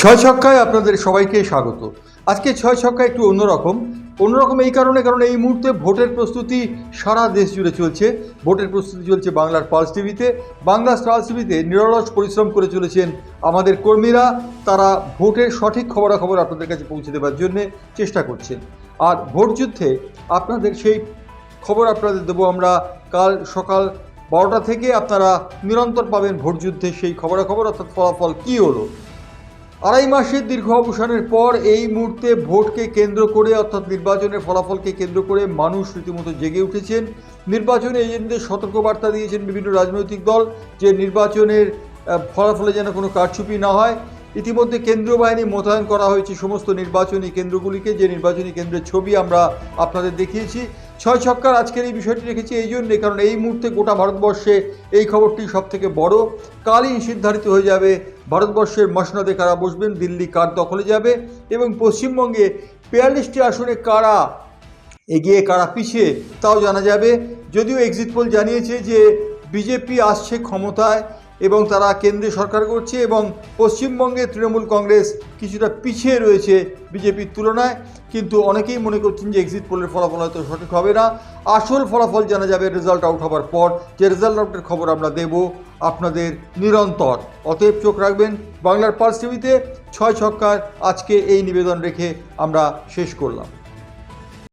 ছয় ছক্কায় আপনাদের সবাইকে স্বাগত। আজকে ছয় ছক্কা একটু অন্যরকম। অন্যরকম এই কারণে, কারণ এই মুহূর্তে ভোটের প্রস্তুতি সারা দেশ জুড়ে চলছে। ভোটের প্রস্তুতি চলছে বাংলার পালস টিভিতে বাংলা স্টার টিভিতে নিরলস পরিশ্রম করে চলেছেন আমাদের কর্মীরা। তারা ভোটের সঠিক খবরাখবর আপনাদের কাছে পৌঁছে দেওয়ার জন্যে চেষ্টা করছেন। আর ভোট যুদ্ধে আপনাদের সেই খবর আপনাদের দেবো আমরা। কাল সকাল বারোটা থেকে আপনারা নিরন্তর পাবেন ভোট যুদ্ধে সেই খবরাখবর, অর্থাৎ ফলাফল কী হলো? আড়াই মাসের দীর্ঘ অবসানের পর এই মুহূর্তে ভোটকে কেন্দ্র করে, অর্থাৎ নির্বাচনের ফলাফলকে কেন্দ্র করে মানুষ রীতিমতো জেগে উঠেছেন। নির্বাচনে এজেন্টদের সতর্কবার্তা দিয়েছেন বিভিন্ন রাজনৈতিক দল যে নির্বাচনের ফলাফলে যেন কোনো কারচুপি না হয়। ইতিমধ্যে কেন্দ্রীয় বাহিনী মোতায়েন করা হয়েছে সমস্ত নির্বাচনী কেন্দ্রগুলিকে। যে নির্বাচনী কেন্দ্রের ছবি আমরা আপনাদের দেখিয়েছি, ছয় ছক্কার আজকের এই বিষয়টি রেখেছি এই জন্যে কারণ এই মুহূর্তে গোটা ভারতবর্ষে এই খবরটি সব থেকে বড়। কালই সিদ্ধারিত হয়ে যাবে, ভারতবর্ষের মসনদে কারা বসবেন, দিল্লি কার দখলে যাবে, এবং পশ্চিমবঙ্গে বিয়াল্লিশটি আসনে কারা এগিয়ে, কারা পিছিয়ে, তাও জানা যাবে। যদিও এক্সিট পোল জানিয়েছে যে বিজেপি আসছে ক্ষমতায় এবং তারা কেন্দ্রে সরকার করছে এবং পশ্চিমবঙ্গে তৃণমূল কংগ্রেস কিছুটা পিছিয়ে রয়েছে বিজেপির তুলনায়। কিন্তু অনেকেই মনে করছেন যে এক্সিট পোলের ফলাফল হয়তো সঠিক হবে না। আসল ফলাফল জানা যাবে রেজাল্ট আউট হওয়ার পর। যে রেজাল্ট আউটের খবর আমরা দেব আপনাদের নিরন্তর। অতএব চোখ রাখবেন বাংলার পার্স টিভিতে ছয় ছক্কার আজকে এই নিবেদন রেখে আমরা শেষ করলাম।